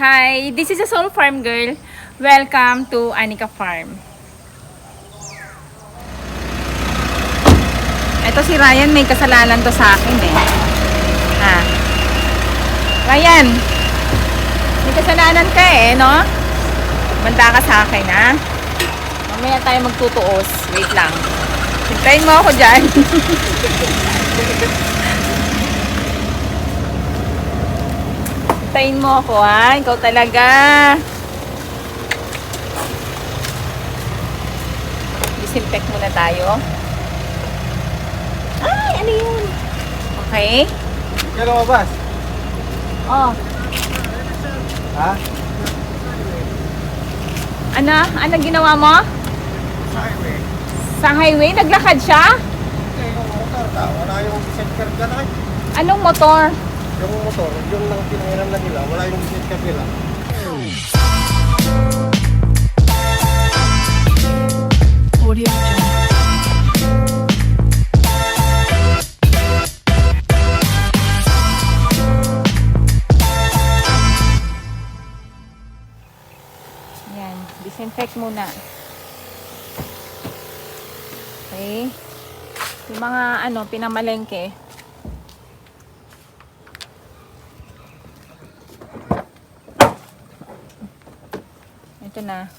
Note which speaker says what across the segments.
Speaker 1: Hi, this is a Soul Farm Girl. Welcome to Anika Farm. Ito si Ryan, may kasalanan to sa akin eh. Ha? Ryan, may kasalanan ka eh, no? Banda ka sa akin, ha? Mamaya tayo magtutuos. Wait lang. Hintayin mo ako dyan. Hintayin mo ako, ha? Ikaw talaga. Disinfect muna tayo. Ay, ano yun? Okay.
Speaker 2: Kaya lumabas?
Speaker 1: Oh,
Speaker 2: Ha?
Speaker 1: ano? Ano ginawa mo?
Speaker 2: Sa highway.
Speaker 1: Sa highway, naglakad siya?
Speaker 2: Hindi, yung motor. Wala yung center ka na.
Speaker 1: Anong motor?
Speaker 2: Yung motor, yung nang pinanginan na nila, wala yung center nila.
Speaker 3: Audio.
Speaker 1: Yan, disinfect muna. Okay. Yung mga ano, pinamalengke. Ito na.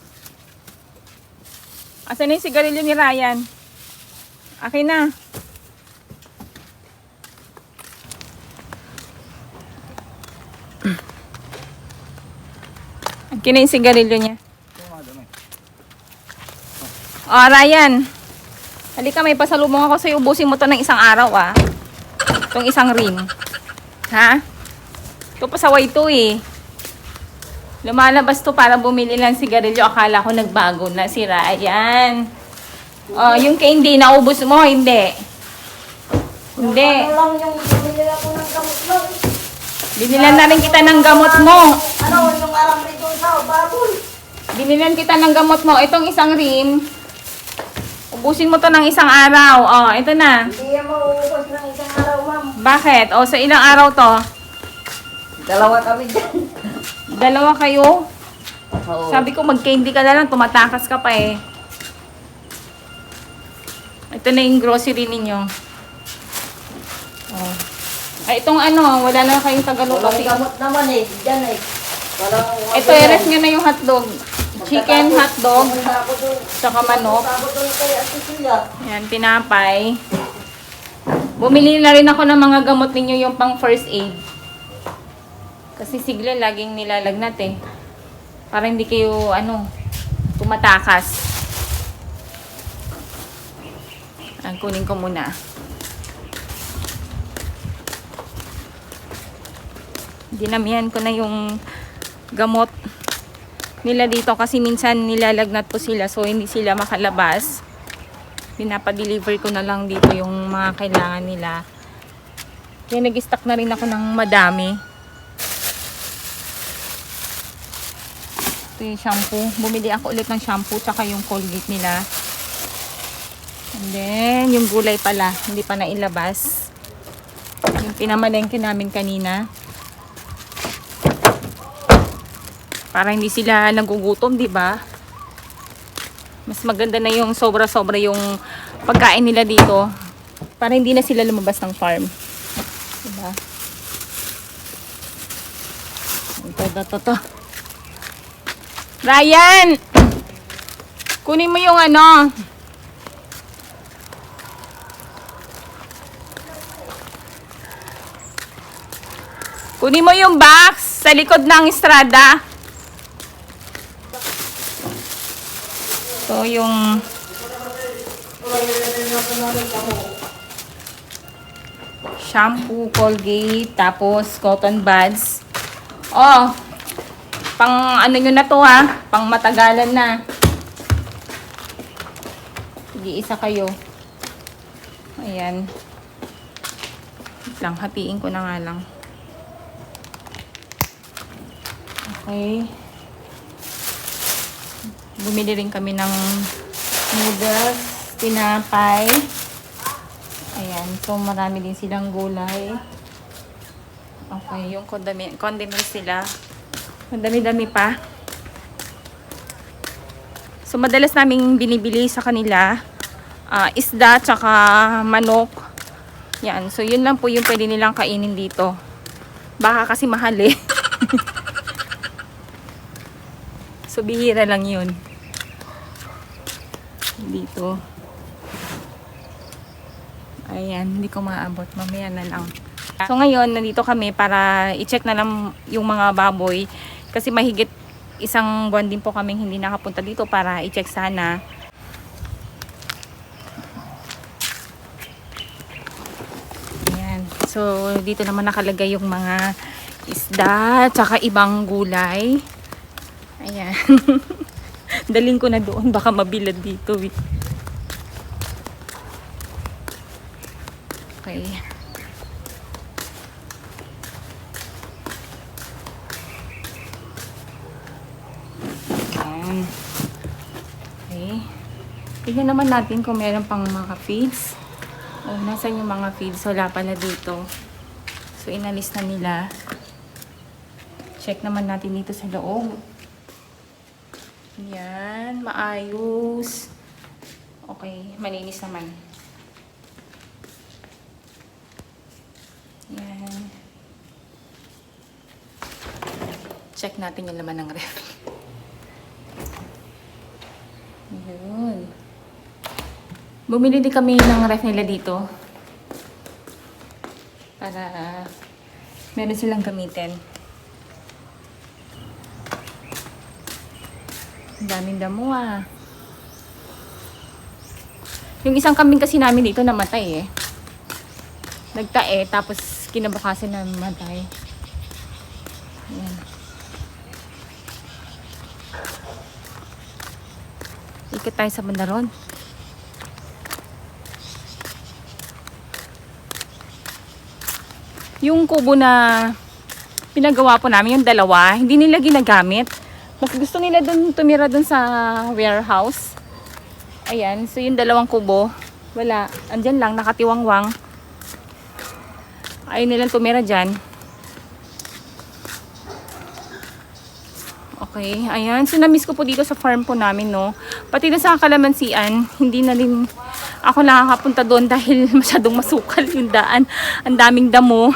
Speaker 1: Asan na yung sigarilyo ni Ryan? Akin na. Akin na yung sigarilyo niya. Oh, Ryan. Halika, may pasalubong ako sa'yo. Ubusin mo to ng isang araw, ah. Itong isang rim. Ha? Ito pasaway to, eh. Lumalabas to para bumili ng sigarilyo. Akala ko nagbago na si Ryan. Oh, yung candy, naubos mo, hindi. Hindi.
Speaker 4: Ano lang yung binili ko ng gamot lang.
Speaker 1: Binilan na rin kita ng gamot mo.
Speaker 4: Ano, yung aram rito sa baboy.
Speaker 1: Binilan kita ng gamot mo. Itong isang rim, ubusin mo to ng isang araw. Oh, ito na.
Speaker 4: Hindi yan mauubos ng isang araw, ma'am.
Speaker 1: Bakit? O, sa ilang araw to?
Speaker 4: Dalawa kami dyan.
Speaker 1: Dalawa kayo?
Speaker 4: Oo.
Speaker 1: Sabi ko, mag-candy ka na lang. Tumatakas ka pa eh. Ito na yung grocery ninyo. Oh. Ay, itong ano, wala na kayong tagaluto.
Speaker 4: Walang gamot naman eh. Diyan eh. Walang...
Speaker 1: Ito, i-rest nyo na yung hotdog. Chicken hotdog, tsaka manok. Yan, tinapay. Bumili na rin ako ng mga gamot ninyo yung pang first aid. Kasi sigla laging nilalagnat eh. Para hindi kayo, ano, tumatakas. Ang kunin ko muna. Dinamihan ko na yung gamot nila dito kasi minsan nilalagnat po sila so hindi sila makalabas pinapadeliver ko na lang dito yung mga kailangan nila. Kaya nag-stock na rin ako ng madami. Ito yung shampoo. Bumili ako ulit ng shampoo tsaka yung Colgate nila. And then, yung gulay pala, hindi pa nailabas. Yung pinamalengke namin kanina. Para hindi sila nagugutom, di ba? Mas maganda na yung sobra-sobra yung pagkain nila dito. Para hindi na sila lumabas ng farm. Diba? Ito, ito, ito. Ryan! Kunin mo yung ano. Kunin mo yung box sa likod ng estrada. Ito yung shampoo, Colgate, tapos cotton buds. Oh, pang ano nyo na to ha, pang matagalan na. Sige, isa kayo. Ayan. Lang, hatiin ko na nga lang. Okay. Bumili rin kami ng noodles, tinapay. Ayan, so marami din silang gulay. Okay, yung condiment, condiments nila. Madami-dami pa. So, madalas naming binibili sa kanila ah, isda tsaka manok. Yan. So, yun lang po yung pwede nilang kainin dito. Baka kasi mahal eh. so, bihira lang yun. Dito. Ayan, hindi ko maabot. Mamaya na lang. So ngayon, nandito kami para i-check na lang yung mga baboy. Kasi mahigit isang buwan din po kaming hindi nakapunta dito para i-check sana. Ayan. So, dito naman nakalagay yung mga isda, tsaka ibang gulay. Ayan. Daling ko na doon, baka mabilad dito. eh. Okay. Ayan. Okay. Tignan naman natin kung meron pang mga feeds. O, nasan yung mga feeds? Wala pala dito. So, inalis na nila. Check naman natin dito sa loob. Yan, maayos. Okay, malinis naman. Yan. Check natin yung laman ng ref. Yun. Bumili din kami ng ref nila dito. Para meron silang gamitin. Ang daming damo ah. Yung isang kambing kasi namin dito namatay eh. Nagtae, tapos kinabukasan na namatay. Ayan. Ikot tayo sa bandaron. Yung kubo na pinagawa po namin, yung dalawa, hindi nila ginagamit. Mas gusto nila dun tumira dun sa warehouse. Ayan, so yung dalawang kubo, wala. Andyan lang, nakatiwangwang. Ayaw nilang tumira dyan. Okay, ayan. So, na-miss ko po dito sa farm po namin, no. Pati na sa kalamansian, hindi na rin ako nakakapunta doon dahil masyadong masukal yung daan. Ang daming damo.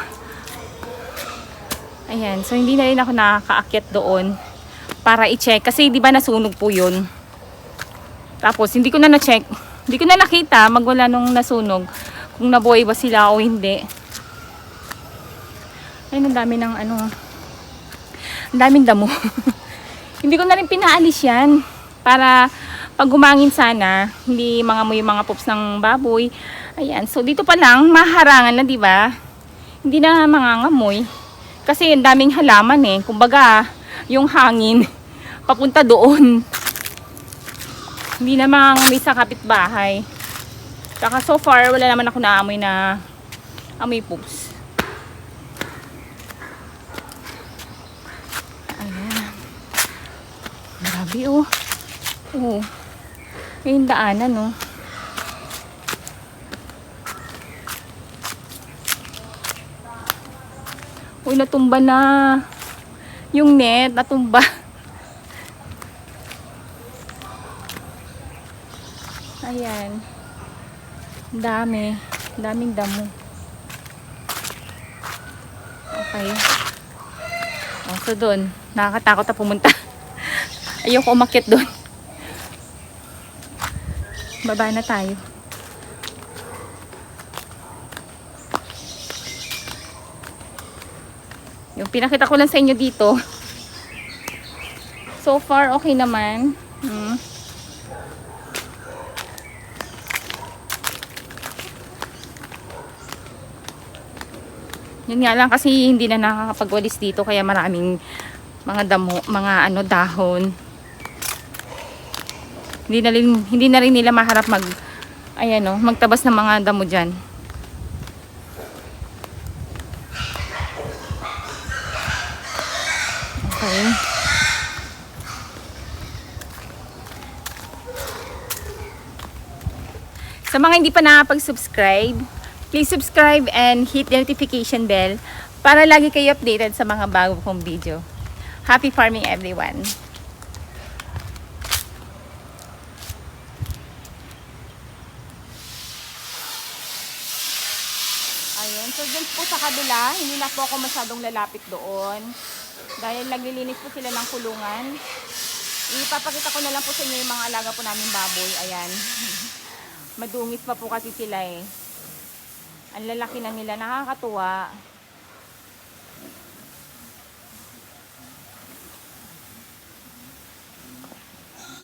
Speaker 1: Ayan, so hindi na rin ako nakakaakyat doon para i-check. Kasi di ba nasunog po yun. Tapos, hindi ko na na-check. Hindi ko na nakita magwala nung nasunog kung nabuhay ba sila o hindi. Ayun, ang dami ng ano. Ang daming damo. hindi ko na rin pinaalis yan. Para pag gumangin sana, hindi mga mo yung mga pups ng baboy. Ayan, so dito pa lang, maharangan na, di ba? Hindi na mangangamoy. Kasi ang daming halaman eh. Kumbaga, yung hangin, papunta doon. Hindi na mangangamoy sa kapitbahay. Saka so far, wala naman ako naamoy na amoy poops. Ayan. Grabe oh. Oh. Yung daanan oh. Uy, natumba na. Yung net, natumba. Ayan. Dami. Daming damo. Okay. O, so doon. Nakakatakot na pumunta. Ayoko umakit doon. Baba na tayo. Yung pinakita ko lang sa inyo dito. So far, okay naman. Hmm. Yun nga lang kasi hindi na nakakapagwalis dito kaya maraming mga damo, mga ano dahon. Hindi na rin hindi na rin nila maharap mag ayan no, magtabas ng mga damo diyan. Okay. Sa mga hindi pa nakapag-subscribe, please subscribe and hit the notification bell para lagi kayo updated sa mga bago kong video. Happy farming everyone. Ayun. So, dun po sa kabila, hindi na po ako masyadong lalapit doon. Dahil naglilinis po sila ng kulungan. Ipapakita ko na lang po sa inyo yung mga alaga po namin baboy. Ayan. Madungis pa po kasi sila eh. Ang lalaki na nila. Nakakatuwa.